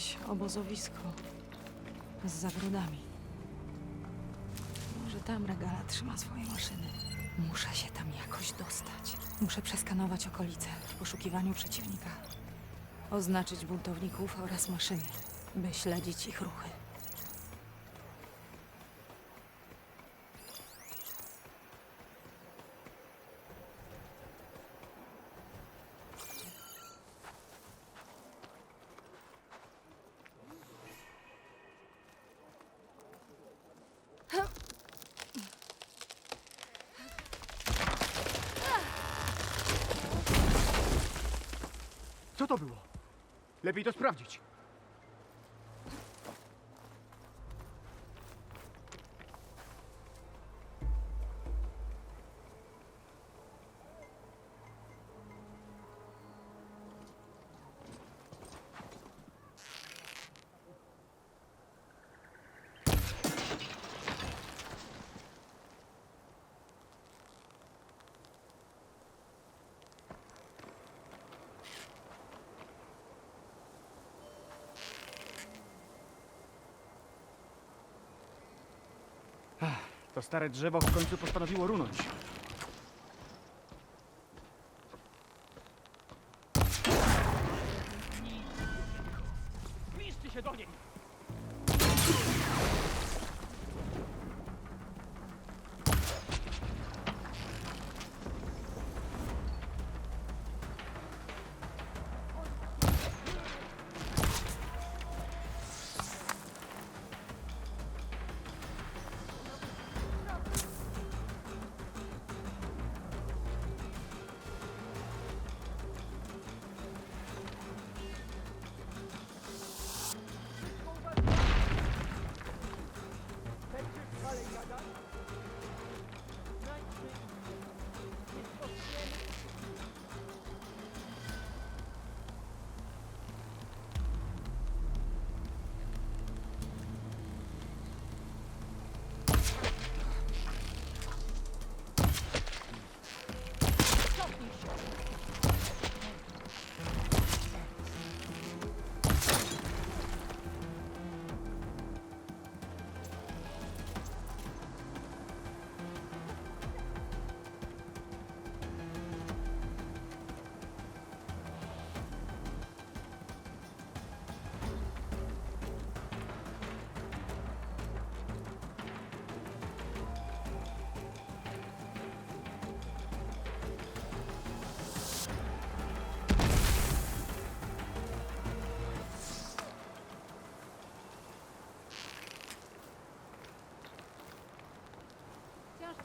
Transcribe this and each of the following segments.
jakieś obozowisko z zagrodami. Może tam Regala trzyma swoje maszyny. Muszę się tam jakoś dostać. Muszę przeskanować okolice w poszukiwaniu przeciwnika. Oznaczyć buntowników oraz maszyny, by śledzić ich ruchy. To było? Lepiej to sprawdzić. To stare drzewo w końcu postanowiło runąć.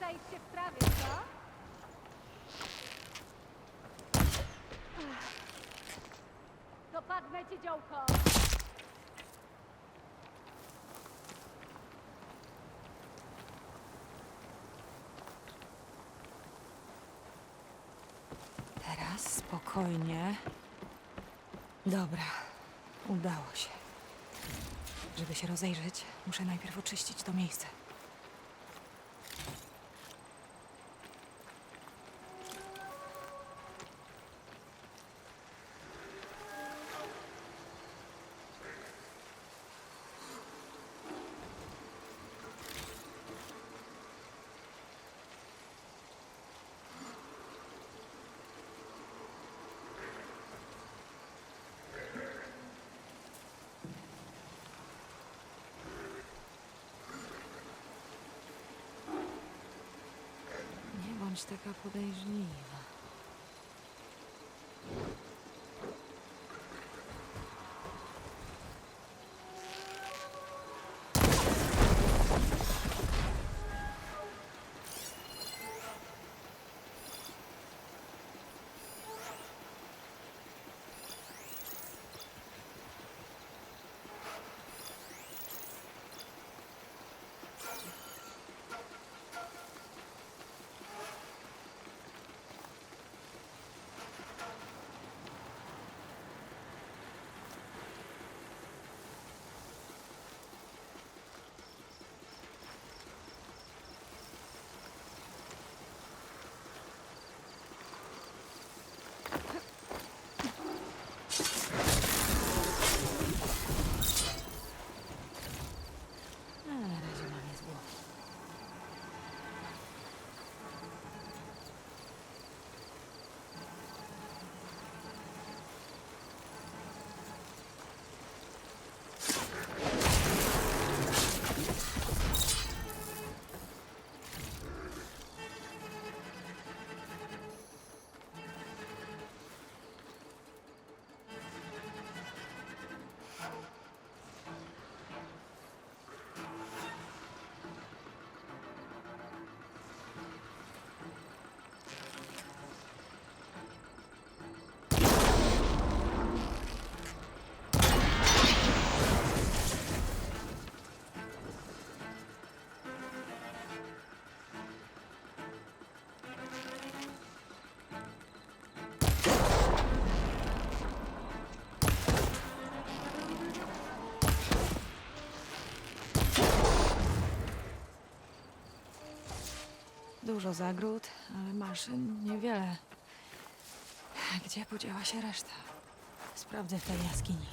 Czaisz się w trawie, co? To padnę ci działko. Teraz spokojnie. Dobra, udało się. Żeby się rozejrzeć, muszę najpierw oczyścić to miejsce. onde está a capa da? Dużo zagród, ale maszyn niewiele. Gdzie podziała się reszta? Sprawdzę w tej jaskini.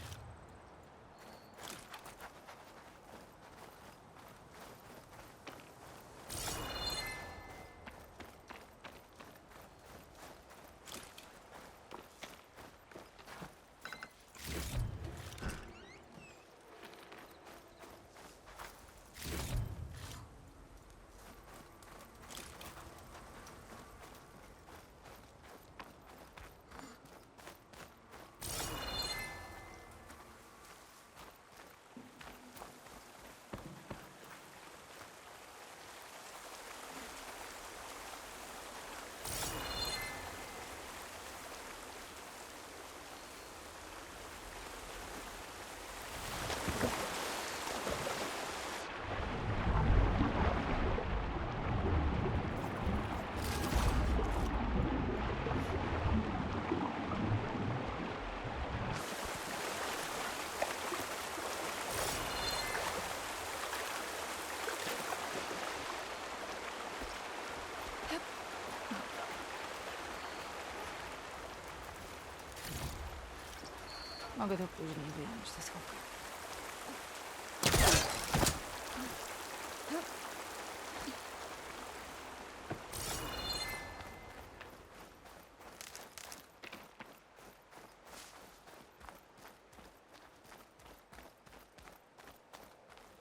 Mogę to później wyjąć ze schowka.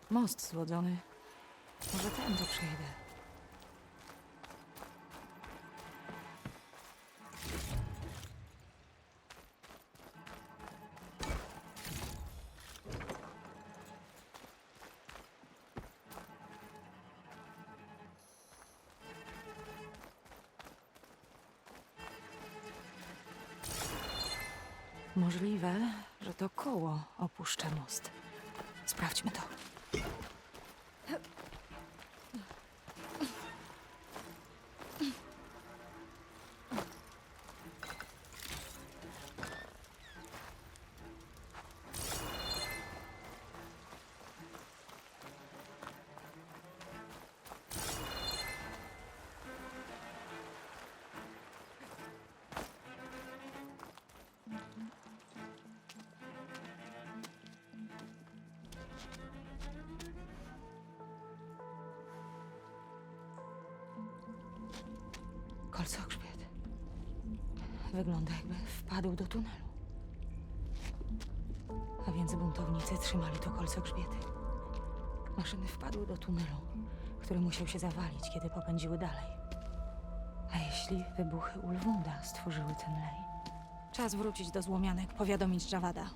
Most złodzony. Może tędy przejdę. Możliwe, że to koło opuszcza most. Sprawdźmy to. Kolcogrzbiet. Wygląda jakby wpadł do tunelu. A więc buntownicy trzymali to kolcogrzbiety. Maszyny wpadły do tunelu, który musiał się zawalić, kiedy popędziły dalej. A jeśli wybuchy Ulwunda stworzyły ten lej? Czas wrócić do złomianek, powiadomić Javada.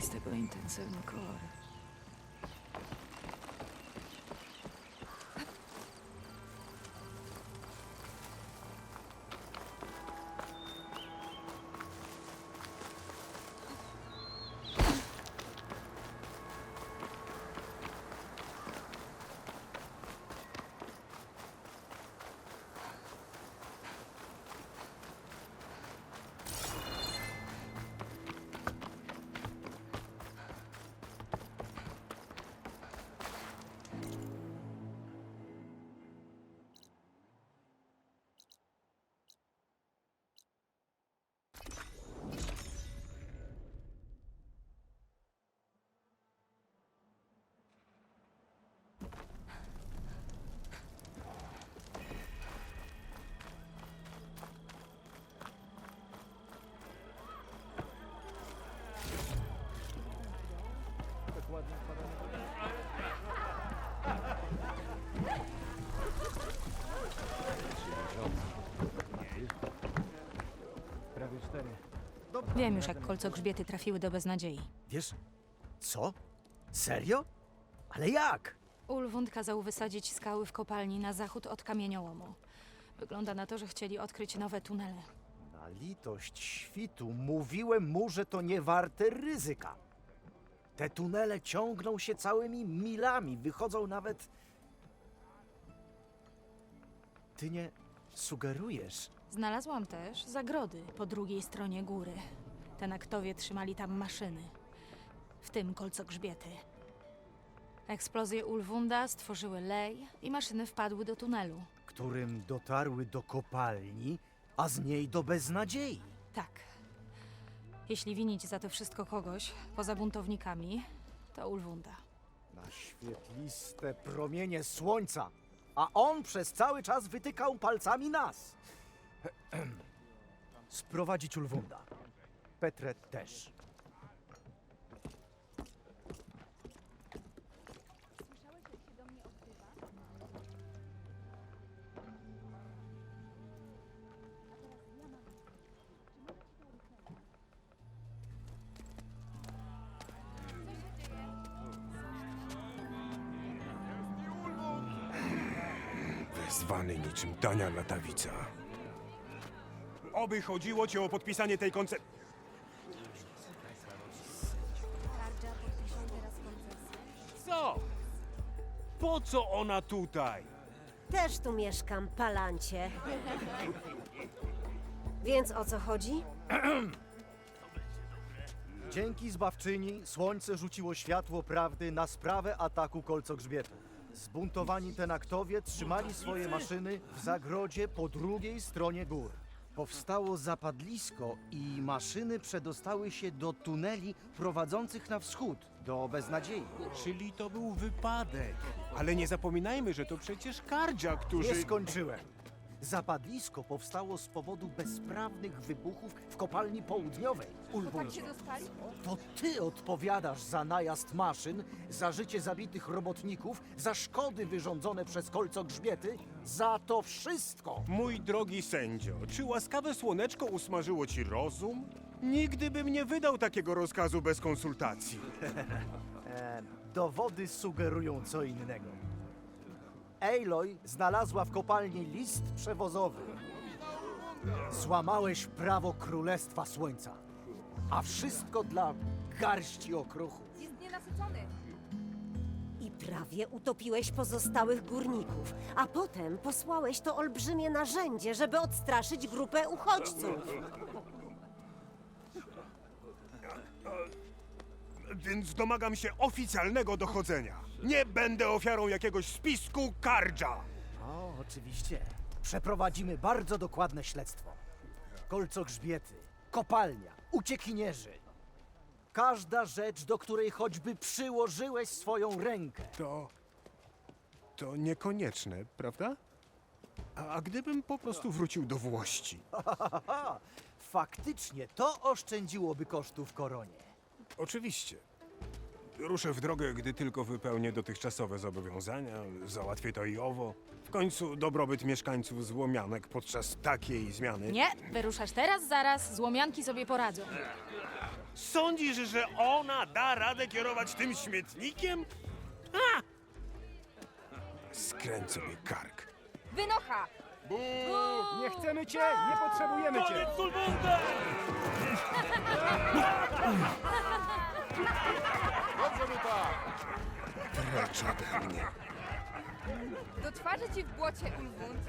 Z tego intensywny kolor. Wiem już, jak kolcogrzbiety trafiły do beznadziei. Wiesz, co? Serio? Ale jak? Ulwund kazał wysadzić skały w kopalni na zachód od kamieniołomu. Wygląda na to, że chcieli odkryć nowe tunele. Na litość świtu mówiłem mu, że to nie warte ryzyka. Te tunele ciągną się całymi milami, wychodzą nawet. Ty nie sugerujesz, Znalazłam też zagrody po drugiej stronie góry. Tenaktowie trzymali tam maszyny, w tym kolcogrzbiety. Eksplozje Ulwunda stworzyły lej i maszyny wpadły do tunelu. którym dotarły do kopalni, a z niej do beznadziei. Tak. Jeśli winić za to wszystko kogoś, poza buntownikami, to Ulwunda. Na świetliste promienie słońca, a on przez cały czas wytykał palcami nas. Sprowadzić Ulwunda. Petrę też. Wezwany niczym tania latawica. Oby chodziło ci o podpisanie tej konce... Co? Po co ona tutaj? Też tu mieszkam, palancie. Więc o co chodzi? Dzięki zbawczyni słońce rzuciło światło prawdy na sprawę ataku kolcogrzbietu. Zbuntowani tenaktowie trzymali swoje maszyny w zagrodzie po drugiej stronie gór. Powstało zapadlisko i maszyny przedostały się do tuneli prowadzących na wschód, do beznadziei. Czyli to był wypadek. Ale nie zapominajmy, że to przecież kardzia, którzy... Nie skończyłem. Zapadlisko powstało z powodu bezprawnych wybuchów w kopalni południowej. Ulwundzie. To ty odpowiadasz za najazd maszyn, za życie zabitych robotników, za szkody wyrządzone przez kolco grzbiety, za to wszystko. Mój drogi sędzio, czy łaskawe słoneczko usmażyło ci rozum? Nigdy bym nie wydał takiego rozkazu bez konsultacji. E, dowody sugerują co innego. Aloy znalazła w kopalni list przewozowy. Złamałeś prawo Królestwa Słońca. A wszystko dla garści okruchu. Jest nienasycony. I prawie utopiłeś pozostałych górników, a potem posłałeś to olbrzymie narzędzie, żeby odstraszyć grupę uchodźców. Więc domagam się oficjalnego dochodzenia. Nie będę ofiarą jakiegoś spisku kardża. O, oczywiście. Przeprowadzimy bardzo dokładne śledztwo. Kolco grzbiety, kopalnia, uciekinierzy. Każda rzecz, do której choćby przyłożyłeś swoją rękę. To. to niekonieczne, prawda? A, a gdybym po prostu wrócił do Włości? Faktycznie to oszczędziłoby kosztów koronie. Oczywiście. Ruszę w drogę, gdy tylko wypełnię dotychczasowe zobowiązania, załatwię to i owo. W końcu dobrobyt mieszkańców złomianek podczas takiej zmiany. Nie, wyruszasz teraz, zaraz, złomianki sobie poradzą. Sądzisz, że ona da radę kierować tym śmietnikiem? Ha! Skręć sobie kark. Wynocha! Nie chcemy cię! Nie potrzebujemy cię! Precz ode mnie. Do twarzy ci w błocie, Ulwund.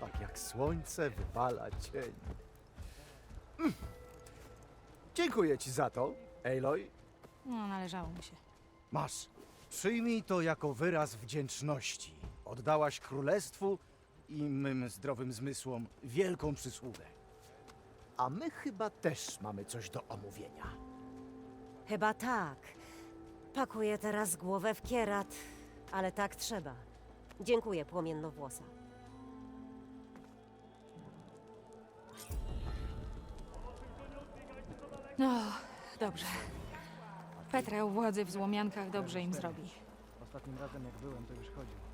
Tak jak słońce wypala cień. Mm. Dziękuję ci za to, Aloy. No, należało mu się. Masz. Przyjmij to jako wyraz wdzięczności. Oddałaś królestwu i mym zdrowym zmysłom wielką przysługę. A my chyba też mamy coś do omówienia. Chyba tak. Pakuję teraz głowę w kierat, ale tak trzeba. Dziękuję, płomiennowłosa. No, dobrze. Petra u władzy w złomiankach dobrze im zrobi. Ostatnim razem jak byłem, to już chodził.